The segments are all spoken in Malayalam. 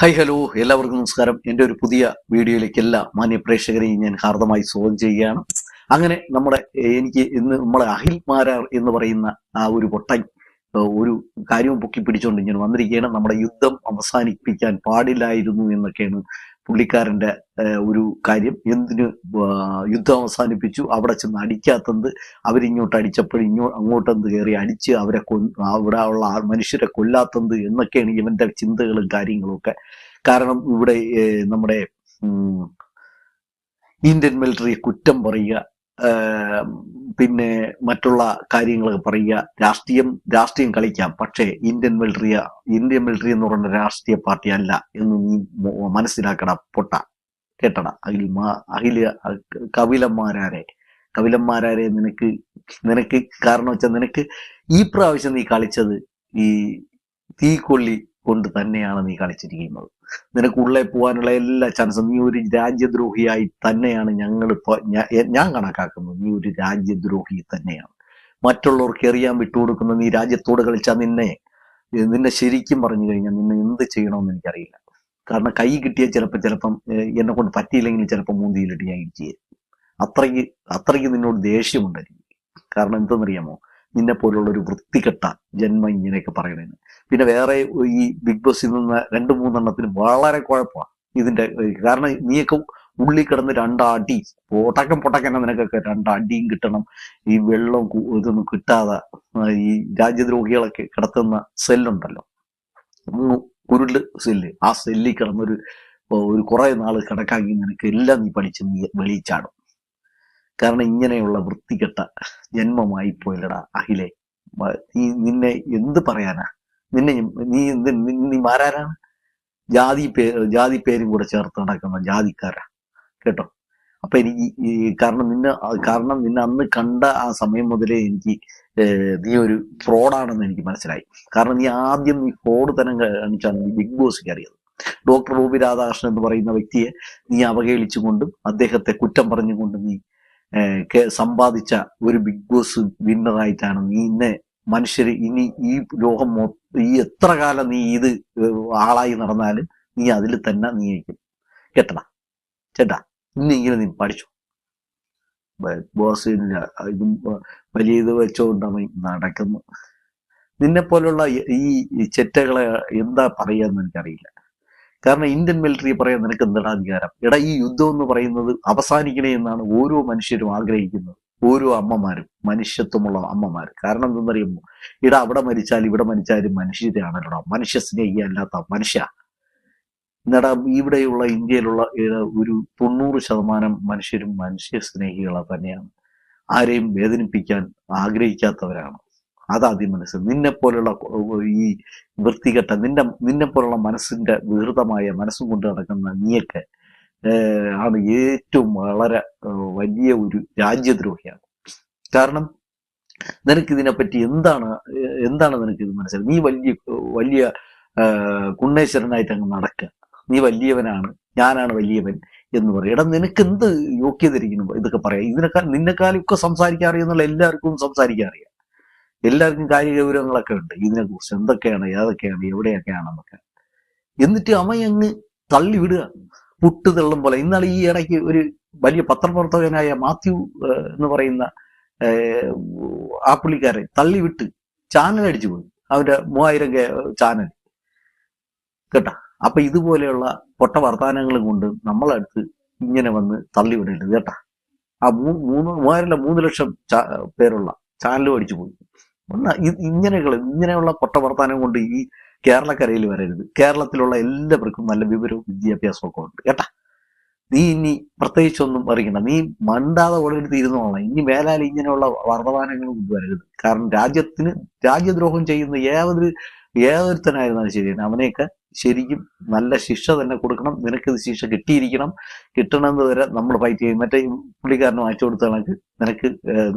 ഹായ് ഹലോ എല്ലാവർക്കും നമസ്കാരം. എന്റെ ഒരു പുതിയ വീഡിയോയിലേക്ക് എല്ലാ മാന്യ പ്രേക്ഷകരെയും ഞാൻ ഹാർദമായി സ്വാഗതം ചെയ്യുകയാണ്. അങ്ങനെ നമ്മുടെ എനിക്ക് ഇന്ന് നമ്മളെ അഹിൽ മാരാർ എന്ന് പറയുന്ന ആ ഒരു പൊട്ടൻ ഒരു കാര്യവും പൊക്കി പിടിച്ചുകൊണ്ട് ഇങ്ങനെ വന്നിരിക്കുകയാണ്. നമ്മുടെ യുദ്ധം അവസാനിപ്പിക്കാൻ പാടില്ലായിരുന്നു എന്നൊക്കെയാണ് പുള്ളിക്കാരന്റെ ഒരു കാര്യം. എന്തിന് യുദ്ധം അവസാനിപ്പിച്ചു? അവിടെ ചെന്ന് അടിക്കാത്തത് അവരിങ്ങോട്ട് അടിച്ചപ്പോൾ ഇങ്ങോ അങ്ങോട്ടെന്ത് കയറി അടിച്ച് അവരെ കൊ അവിടെ ഉള്ള മനുഷ്യരെ കൊല്ലാത്തത് എന്നൊക്കെയാണ് ഇവന്റെ ചിന്തകളും കാര്യങ്ങളും ഒക്കെ. കാരണം ഇവിടെ നമ്മുടെ ഇന്ത്യൻ മിലിറ്ററി കുറ്റം പറയുക പിന്നെ മറ്റുള്ള കാര്യങ്ങളൊക്കെ പറയുക. രാഷ്ട്രീയം രാഷ്ട്രീയം കളിക്കാം. പക്ഷേ ഇന്ത്യൻ മിലിറ്ററി ഇന്ത്യൻ മിലിറ്ററി എന്ന് പറയുന്ന രാഷ്ട്രീയ പാർട്ടി അല്ല എന്ന് നീ മനസ്സിലാക്കട പൊട്ട കേട്ടട. അഖിൽ അഖിൽ കപിലന്മാരാരെ കപിലന്മാരാരെ നിനക്ക് നിനക്ക് കാരണം വെച്ചാൽ നിനക്ക് ഈ പ്രാവശ്യം നീ കളിച്ചത് ഈ തീക്കൊള്ളി കൊണ്ട് തന്നെയാണ് നീ കളിച്ചിരിക്കുന്നത്. നിനക്ക് ഉള്ളേ പോകാനുള്ള എല്ലാ ചാൻസും നീ ഒരു രാജ്യദ്രോഹിയായി തന്നെയാണ് ഞങ്ങൾ ഞാൻ കണക്കാക്കുന്നത്. നീ ഒരു രാജ്യദ്രോഹി തന്നെയാണ്. മറ്റുള്ളവർക്ക് എറിയാൻ വിട്ടുകൊടുക്കുന്ന നീ രാജ്യത്തോട് കളിച്ചാൽ നിന്നെ. നിന്നെ ശരിക്കും പറഞ്ഞു കഴിഞ്ഞാൽ നിന്നെ എന്ത് ചെയ്യണമെന്ന് എനിക്കറിയില്ല. കാരണം കൈ കിട്ടിയ ചിലപ്പോൾ ചിലപ്പം എന്നെ കൊണ്ട് പറ്റിയില്ലെങ്കിൽ ചിലപ്പോൾ മൂന്തിയിലിട്ട് ഞാൻ തരും. അത്രയ്ക്ക് അത്രയ്ക്ക് നിന്നോട് ദേഷ്യമുണ്ടായിരിക്കും. കാരണം എന്തെന്നറിയാമോ? നിന്നെ പോലുള്ള ഒരു വൃത്തികെട്ട ജന്മം ഇങ്ങനെയൊക്കെ പറയണേന് പിന്നെ വേറെ ഈ ബിഗ് ബോസിൽ നിന്ന് രണ്ട് മൂന്നെണ്ണത്തിന് വളരെ കുഴപ്പമാണ്. ഇതിന്റെ കാരണം നീയൊക്കെ ഉള്ളിൽ കിടന്ന് രണ്ടടി പൊട്ടക്കം പൊട്ടക്കന്നെ നിനക്കൊക്കെ രണ്ടടിയും കിട്ടണം. ഈ വെള്ളം ഇതൊന്നും കിട്ടാതെ ഈ രാജ്യദ്രോഹികളൊക്കെ കിടത്തുന്ന സെല്ലുണ്ടല്ലോ. ഉരുൾ സെല്ല്. ആ സെല്ലിൽ കിടന്നൊരു ഒരു കുറെ നാൾ കിടക്കാക്കി നിനക്ക് എല്ലാം നീ പഠിച്ച് നീ വെളിയിച്ചാടും. കാരണം ഇങ്ങനെയുള്ള വൃത്തികെട്ട ജന്മമായി പോയില്ലടാ അഖിലെ നീ നിന്നെ എന്ത് പറയാനാ? നിന്നെ നീ നീ- മാരാരാണ് ജാതി പേ ജാതി പേരും കൂടെ ചേർത്ത് നടക്കുന്ന ജാതിക്കാരാ. കേട്ടോ? അപ്പൊ എനിക്ക് കാരണം നിന്നെ കാരണം നിന്നെ അന്ന് കണ്ട ആ സമയം മുതലേ എനിക്ക് നീ ഒരു ഫ്രോഡാണെന്ന് എനിക്ക് മനസ്സിലായി. കാരണം നീ ആദ്യം നീ ഫ്രോഡ് തരം കാണിച്ചാണ് നീ ബിഗ് ബോസ് കയറിയത്. ഡോക്ടർ റൂബി രാധാകൃഷ്ണൻ എന്ന് പറയുന്ന വ്യക്തിയെ നീ അവഹേളിച്ചുകൊണ്ടും അദ്ദേഹത്തെ കുറ്റം പറഞ്ഞുകൊണ്ടും നീ സമ്പാദിച്ച ഒരു ബിഗ് ബോസ് വിന്നറായിട്ടാണ് നീ ഇന്നെ മനുഷ്യര് ഇനി ഈ ലോകം ഈ എത്ര കാലം നീ ഇത് ആളായി നടന്നാലും നീ അതിൽ തന്നെ നീ ആയിരിക്കും കേട്ടടാ ചേട്ടാ ഇന്നെങ്കിലും നീ പഠിച്ചു? ബോസ് ഇതും വലിയ ഇത് വെച്ചോണ്ടാണ് നടക്കുന്നു നിന്നെ പോലുള്ള ഈ ഈ ചെറ്റകളെ എന്താ പറയാന്ന് എനിക്കറിയില്ല. കാരണം ഇന്ത്യൻ മിലിറ്ററി പറയാൻ നിനക്ക് എന്താണ് അധികാരം? എടാ ഈ യുദ്ധം എന്ന് പറയുന്നത് അവസാനിക്കണേ എന്നാണ് ഓരോ മനുഷ്യരും ആഗ്രഹിക്കുന്നത്. ഓരോ അമ്മമാരും മനുഷ്യത്വമുള്ള അമ്മമാർ കാരണം എന്തെന്നറിയുമോ ഇട അവിടെ മരിച്ചാൽ ഇവിടെ മരിച്ചാലും മനുഷ്യതയാണല്ലോ മനുഷ്യ സ്നേഹിയല്ലാത്ത മനുഷ്യ. എന്നടാ ഇവിടെയുള്ള ഇന്ത്യയിലുള്ള ഒരു തൊണ്ണൂറ് ശതമാനം മനുഷ്യരും മനുഷ്യ സ്നേഹികളെ തന്നെയാണ്. ആരെയും വേദനിപ്പിക്കാൻ ആഗ്രഹിക്കാത്തവരാണ്. അതാദ്യം മനസ്സ്. നിന്നെ പോലുള്ള ഈ വൃത്തികെട്ട നിന്റെ നിന്നെ പോലുള്ള മനസ്സിന്റെ വികൃതമായ മനസ്സും കൊണ്ട് നടക്കുന്ന നീയൊക്കെ ആണ് ഏറ്റവും വളരെ വലിയ ഒരു രാജ്യദ്രോഹിയാണ്. കാരണം നിനക്ക് ഇതിനെപ്പറ്റി എന്താണ് എന്താണ് നിനക്ക് ഇത് മനസ്സിലായി നീ വലിയ വലിയ കുണ്ണേശ്വരനായിട്ട് അങ്ങ് നടക്കുക നീ വലിയവനാണ് ഞാനാണ് വലിയവൻ എന്ന് പറയും. എടാ നിനക്ക് എന്ത് യോഗ്യത ഇരിക്കുന്നു? ഇതൊക്കെ പറയാം. ഇതിനേക്കാൾ നിന്നെക്കാളൊക്കെ സംസാരിക്കാൻ അറിയുന്നുള്ള എല്ലാവർക്കും സംസാരിക്കാൻ അറിയാം. എല്ലാവർക്കും കാര്യഗൗരവങ്ങളൊക്കെ ഉണ്ട്. ഇതിനെക്കുറിച്ച് എന്തൊക്കെയാണ് ഏതൊക്കെയാണ് എവിടെയൊക്കെയാണെന്നൊക്കെ. എന്നിട്ട് അമ്മയങ്ങ് അങ്ങ് തള്ളി വിടുക പുട്ട് തള്ളും പോലെ. ഇന്നാൾ ഈ ഇടയ്ക്ക് ഒരു വലിയ പത്രപ്രവർത്തകനായ മാത്യു എന്ന് പറയുന്ന ആ പുള്ളിക്കാരെ തള്ളി വിട്ട് ചാനൽ അടിച്ചു പോയി. അവന്റെ മൂവായിരം ചാനൽ. കേട്ടാ? അപ്പൊ ഇതുപോലെയുള്ള പൊട്ട വർത്തമാനങ്ങൾ കൊണ്ട് നമ്മളടുത്ത് ഇങ്ങനെ വന്ന് തള്ളി വിടരുത്. കേട്ടാ? ആ മൂന്ന് മൂവായിരം മൂന്ന് ലക്ഷം പേരുള്ള ചാനലും അടിച്ചു പോയി. ഇങ്ങനെയുള്ള ഇങ്ങനെയുള്ള പൊട്ട വർത്തമാനം കൊണ്ട് ഈ കേരളക്കരയിൽ വരരുത്. കേരളത്തിലുള്ള എല്ലാവർക്കും നല്ല വിവരവും വിദ്യാഭ്യാസവും ഒക്കെ ഉണ്ട്. കേട്ടാ? നീ ഇനി പ്രത്യേകിച്ചൊന്നും അറിയണ്ട നീ മണ്ടാതെ ഇരുന്നോളാം ഇനി മേലാൽ ഇങ്ങനെയുള്ള വർത്തമാനങ്ങളും വരരുത് കാരണം രാജ്യത്തിന് രാജ്യദ്രോഹം ചെയ്യുന്ന ഏതൊരു ഏതൊരുത്തനായിരുന്നാലും ശരിയാണ് അവനെയൊക്കെ ശരിക്കും നല്ല ശിക്ഷ തന്നെ കൊടുക്കണം. നിനക്കിത് ശിക്ഷ കിട്ടിയിരിക്കണം. കിട്ടണമെന്ന് വരെ നമ്മൾ ഫൈറ്റ് ചെയ്യും. മറ്റേ പുള്ളിക്കാരനെ വാങ്ങിച്ചു കൊടുത്ത നിനക്ക്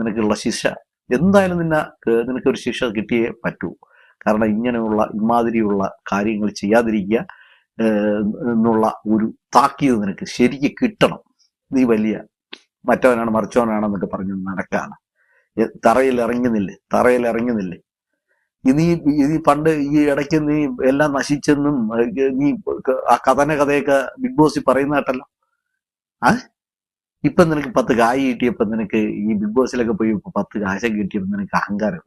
നിനക്കുള്ള ശിക്ഷ. എന്തായാലും നിന്നെ നിനക്കൊരു ശിക്ഷ കിട്ടിയേ പറ്റൂ. കാരണം ഇങ്ങനെയുള്ള ഇമാതിരിയുള്ള കാര്യങ്ങൾ ചെയ്യാതിരിക്കുക എന്നുള്ള ഒരു താക്കീത് നിനക്ക് ശരിക്ക് കിട്ടണം. നീ വലിയ മറ്റവനാണ് മറിച്ചവനാണെന്നൊക്കെ പറഞ്ഞ് നടക്കാണ് തറയിൽ ഇറങ്ങുന്നില്ലേ? തറയിൽ ഇറങ്ങുന്നില്ലേ? നീ ഈ പണ്ട് ഈ ഇടയ്ക്ക് നീ എല്ലാം നശിച്ചെന്നും നീ ആ കഥന കഥയൊക്കെ ബിഗ് ബോസിൽ പറയുന്ന കേട്ടല്ലോ ആ? ഇപ്പൊ നിനക്ക് പത്ത് കായ് കിട്ടിയപ്പോ നിനക്ക് ഈ ബിഗ് ബോസിലൊക്കെ പോയി പത്ത് കാശ കിട്ടിയപ്പോ നിനക്ക് അഹങ്കാരം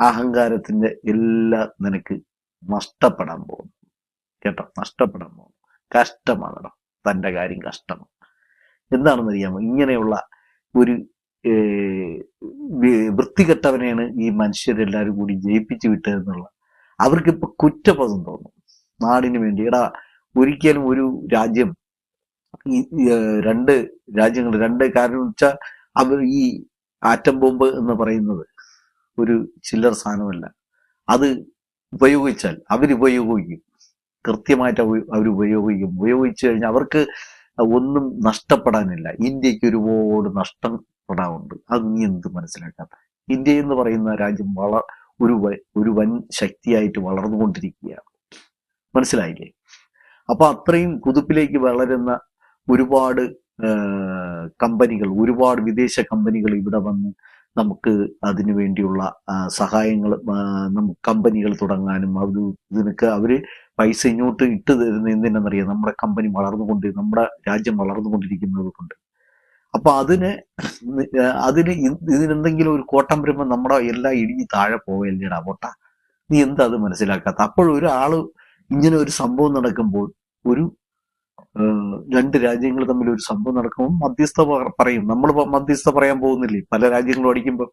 അഹങ്കാരത്തിന്റെ എല്ലാ നിനക്ക് നഷ്ടപ്പെടാൻ പോകുന്നു. കേട്ടോ? നഷ്ടപ്പെടാൻ പോകുന്നു. കഷ്ടമാകണം തന്റെ കാര്യം കഷ്ടമാണ്. എന്താണെന്ന് അറിയാമോ? ഇങ്ങനെയുള്ള ഒരു വൃത്തികെട്ടവനെയാണ് ഈ മനുഷ്യരെല്ലാവരും കൂടി ജയിപ്പിച്ചു വിട്ടതെന്നുള്ള അവർക്കിപ്പോ കുറ്റബോധം തോന്നും. നാടിന് വേണ്ടി. എടാ ഒരിക്കലും ഒരു രാജ്യം രണ്ട് രാജ്യങ്ങൾ രണ്ട് കാരണം വെച്ചാൽ അവർ ഈ ആറ്റം ബോംബ് എന്ന് പറയുന്നത് ഒരു ചില്ലർ സാധനമല്ല. അത് ഉപയോഗിച്ചാൽ അവരുപയോഗിക്കും കൃത്യമായിട്ട് അവർ ഉപയോഗിക്കും. ഉപയോഗിച്ചു കഴിഞ്ഞാൽ അവർക്ക് ഒന്നും നഷ്ടപ്പെടാനില്ല. ഇന്ത്യയ്ക്ക് ഒരുപാട് നഷ്ടപ്പെടാറുണ്ട് അത് നീ എന്ത് മനസ്സിലാക്കാം ഇന്ത്യ എന്ന് പറയുന്ന രാജ്യം വള ഒരു ഒരു വൻ ശക്തിയായിട്ട് വളർന്നുകൊണ്ടിരിക്കുകയാണ്. മനസ്സിലായില്ലേ? അപ്പൊ അത്രയും കുതിപ്പിലേക്ക് വളരുന്ന ഒരുപാട് കമ്പനികൾ ഒരുപാട് വിദേശ കമ്പനികൾ ഇവിടെ വന്ന് നമുക്ക് അതിനു വേണ്ടിയുള്ള സഹായങ്ങൾ കമ്പനികൾ തുടങ്ങാനും അത് ഇതിനൊക്കെ അവർ പൈസ ഇങ്ങോട്ട് ഇട്ട് തരുന്ന എന്തിനാണെന്നറിയാം? നമ്മുടെ കമ്പനി വളർന്നുകൊണ്ട് നമ്മുടെ രാജ്യം വളർന്നുകൊണ്ടിരിക്കുന്നത് കൊണ്ട് അപ്പൊ അതിന് അതിന് ഇതിനെന്തെങ്കിലും ഒരു കോട്ടം വരുമ്പോൾ നമ്മുടെ എല്ലാം ഇടിഞ്ഞ് താഴെ പോവല്ലേടാ പൊട്ട നീ എന്താ അത് മനസ്സിലാക്കാത്ത? അപ്പോഴൊരാൾ ഇങ്ങനെ ഒരു സംഭവം നടക്കുമ്പോൾ ഒരു രണ്ട് രാജ്യങ്ങൾ തമ്മിൽ ഒരു സംഭവം നടക്കുമ്പോൾ മധ്യസ്ഥ പറയും. നമ്മൾ മധ്യസ്ഥ പറയാൻ പോകുന്നില്ലേ? പല രാജ്യങ്ങളും അടിക്കുമ്പോൾ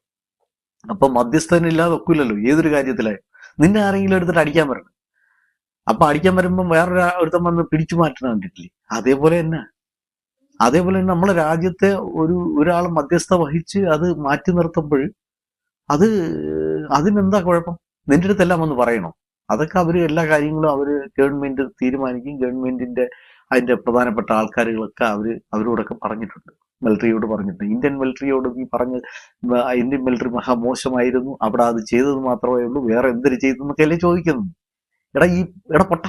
അപ്പൊ മധ്യസ്ഥനില്ലാതെ ഒക്കില്ലല്ലോ. ഏതൊരു കാര്യത്തിലായും നിന്നെ ആരെങ്കിലും എടുത്തിട്ട് അടിക്കാൻ വരണം അപ്പൊ അടിക്കാൻ വരുമ്പോൾ വേറൊരു ഒരുത്തം വന്ന് പിടിച്ചു മാറ്റണം കണ്ടിട്ടില്ലേ? അതേപോലെ തന്നെ. അതേപോലെ തന്നെ നമ്മളെ രാജ്യത്തെ ഒരു ഒരാൾ മധ്യസ്ഥ വഹിച്ച് അത് മാറ്റി നിർത്തുമ്പോൾ അത് അതിനെന്താ കുഴപ്പം? നിന്റെ അടുത്തെല്ലാം വന്ന് പറയണോ? അതൊക്കെ അവർ എല്ലാ കാര്യങ്ങളും അവർ ഗവൺമെന്റ് തീരുമാനിക്കും. ഗവൺമെന്റിന്റെ അതിന്റെ പ്രധാനപ്പെട്ട ആൾക്കാരുകളൊക്കെ അവർ അവരോടൊക്കെ പറഞ്ഞിട്ടുണ്ട്. മിലിറ്ററിയോട് പറഞ്ഞിട്ടുണ്ട്. ഇന്ത്യൻ മിലിറ്ററിയോട് ഈ പറഞ്ഞ് ഇന്ത്യൻ മിലിറ്ററി മഹാ മോശമായിരുന്നു അവിടെ അത് ചെയ്തത് മാത്രമേ ഉള്ളൂ. വേറെ എന്തിന് ചെയ്തു എന്നൊക്കെയല്ലേ ചോദിക്കുന്നു എടാ ഈ എടാ പൊട്ട.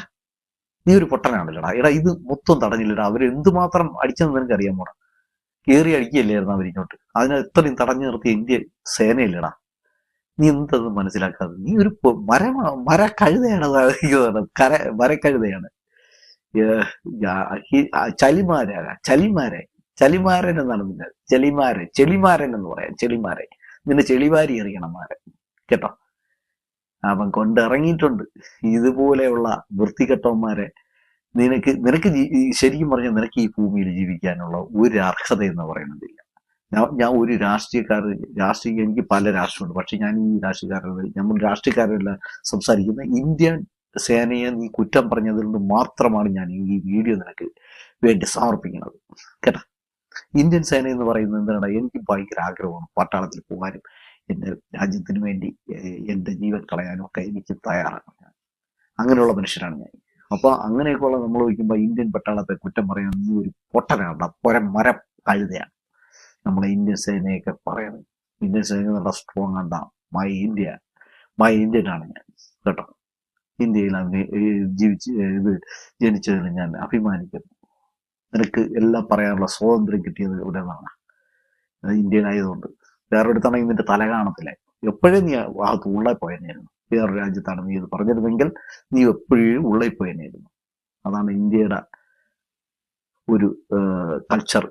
നീ ഒരു പൊട്ടനാണല്ലോടാ. എടാ ഇത് മൊത്തം തടഞ്ഞില്ലടാ. അവർ എന്തുമാത്രം അടിച്ചെന്ന് നിനക്ക് അറിയാമോടാ കയറി അടിക്കുകയല്ലായിരുന്നു അവരിങ്ങോട്ട് അതിനെ ഇത്രയും തടഞ്ഞു നിർത്തിയ ഇന്ത്യ സേനയില്ലടാ? നീ എന്തത് മനസ്സിലാക്കാതെ? നീ ഒരു മര മര കഴുതയാണ് കര മരക്കഴുതയാണ്. ഏഹ് ഞാ- ഈ- ആ ചലിമാരാ ചലിമാരെ ചലിമാരൻ എന്നാണ് നിന്നെ. ചെളിമാരെ ചെളിമാരൻ എന്ന് പറയാം ചെളിമാരെ. നിന്നെ ചെളിവാരി എറിയണം മാരൻ. കേട്ടോ? അവൻ കൊണ്ടിറങ്ങിയിട്ടുണ്ട്. ഇതുപോലെയുള്ള വൃത്തികെട്ടവന്മാരെ നിനക്ക് നിനക്ക് ശരിക്കും പറഞ്ഞാൽ നിനക്ക് ഈ ഭൂമിയിൽ ജീവിക്കാനുള്ള ഒരു അർഹത എന്ന് പറയുന്നതില്ല ഞാൻ ഞാൻ ഒരു രാഷ്ട്രീയക്കാർ രാഷ്ട്രീയ എനിക്ക് പല രാഷ്ട്രമുണ്ട്. പക്ഷെ ഞാൻ ഈ രാഷ്ട്രീയക്കാരുടെ നമ്മൾ രാഷ്ട്രീയക്കാരെല്ലാം സംസാരിക്കുന്ന ഇന്ത്യൻ സേനയെ നീ കുറ്റം പറഞ്ഞതിൽ നിന്ന് മാത്രമാണ് ഞാൻ ഈ വീഡിയോ നിനക്ക് വേണ്ടി സമർപ്പിക്കുന്നത്. കേട്ടാ? ഇന്ത്യൻ സേന എന്ന് പറയുന്നത് എന്താണ് എനിക്ക് ഭയങ്കര ആഗ്രഹമാണ് പട്ടാളത്തിൽ പോകാനും എന്റെ രാജ്യത്തിന് വേണ്ടി എന്റെ ജീവൻ കളയാനും ഒക്കെ എനിക്ക് തയ്യാറാണ് ഞാൻ. അങ്ങനെയുള്ള മനുഷ്യരാണ് ഞാൻ. അപ്പൊ അങ്ങനെയൊക്കെയുള്ള നമ്മൾ ചോദിക്കുമ്പോൾ ഇന്ത്യൻ പട്ടാളത്തെ കുറ്റം പറയാൻ നീ ഒരു പൊട്ടനാണ്. പൊര മര കഴുതയാണ് നമ്മളെ ഇന്ത്യൻ സേനയൊക്കെ പറയുന്നത്. ഇന്ത്യൻ സേന നല്ല സ്ട്രോങ് ആണ്. മൈ ഇന്ത്യ മൈ ഇന്ത്യൻ ആണ് ഞാൻ. കേട്ടോ? ഇന്ത്യയിലാണ് അഭിനയ ജീവിച്ച് ഇത് ജനിച്ചതിൽ ഞാൻ അഭിമാനിക്കുന്നു. നിനക്ക് എല്ലാം പറയാനുള്ള സ്വാതന്ത്ര്യം കിട്ടിയത് ഇവിടെ നിന്നാണ്. അത് ഇന്ത്യയിലായതുകൊണ്ട്. വേറൊരിടത്താണെങ്കിൽ നിന്റെ തല കാണത്തില്ല. എപ്പോഴും നീ ആ ഉള്ളേ പോയെന്നായിരുന്നു വേറെ രാജ്യത്താണ് നീ ഇത് പറഞ്ഞിരുന്നെങ്കിൽ നീ എപ്പോഴും ഉള്ളിൽ പോയെന്നായിരുന്നു അതാണ് ഇന്ത്യയുടെ ഒരു കൾച്ചർ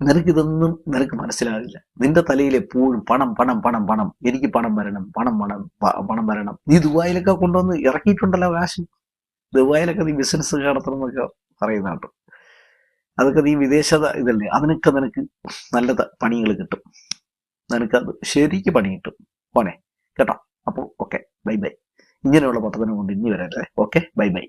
നിനക്കിതൊന്നും നിനക്ക് മനസ്സിലാകില്ല നിന്റെ തലയിൽ എപ്പോഴും പണം പണം പണം പണം. എനിക്ക് പണം വരണം പണം പണം പണം വരണം. നീ ദുബായിലൊക്കെ കൊണ്ടുവന്ന് ഇറക്കിയിട്ടുണ്ടല്ലോ കാശ്? ദുബായിലൊക്കെ നീ ബിസിനസ് നടത്തണം എന്നൊക്കെ പറയുന്നുണ്ട്. അതൊക്കെ നീ വിദേശ ഇതല്ലേ? അതിനൊക്കെ നിനക്ക് നല്ല പണികൾ കിട്ടും. നിനക്കത് ശരിക്ക് പണി കിട്ടും. പോണേ കേട്ടോ? അപ്പോൾ ഓക്കെ. Bye bye. ഇങ്ങനെയുള്ള പട്ടത്തിനെ കൊണ്ട് ഇനി വരല്ലേ ഓക്കെ? Bye bye.